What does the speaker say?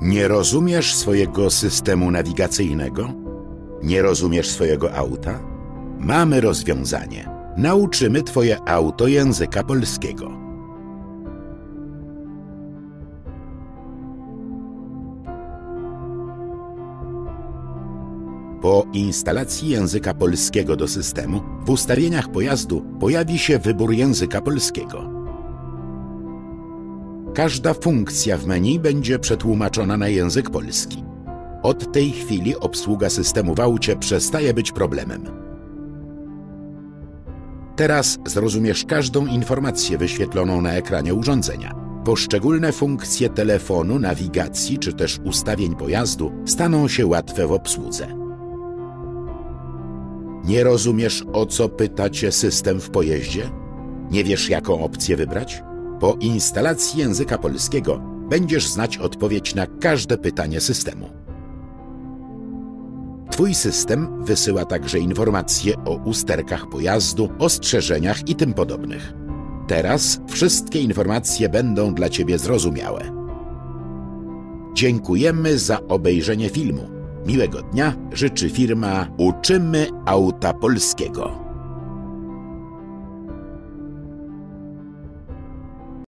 Nie rozumiesz swojego systemu nawigacyjnego? Nie rozumiesz swojego auta? Mamy rozwiązanie. Nauczymy Twoje auto języka polskiego. Po instalacji języka polskiego do systemu, w ustawieniach pojazdu pojawi się wybór języka polskiego. Każda funkcja w menu będzie przetłumaczona na język polski. Od tej chwili obsługa systemu w aucie przestaje być problemem. Teraz zrozumiesz każdą informację wyświetloną na ekranie urządzenia. Poszczególne funkcje telefonu, nawigacji czy też ustawień pojazdu staną się łatwe w obsłudze. Nie rozumiesz, o co pyta cię system w pojeździe? Nie wiesz, jaką opcję wybrać? Po instalacji języka polskiego będziesz znać odpowiedź na każde pytanie systemu. Twój system wysyła także informacje o usterkach pojazdu, ostrzeżeniach i tym podobnych. Teraz wszystkie informacje będą dla Ciebie zrozumiałe. Dziękujemy za obejrzenie filmu. Miłego dnia życzy firma Uczymy Auta Polskiego.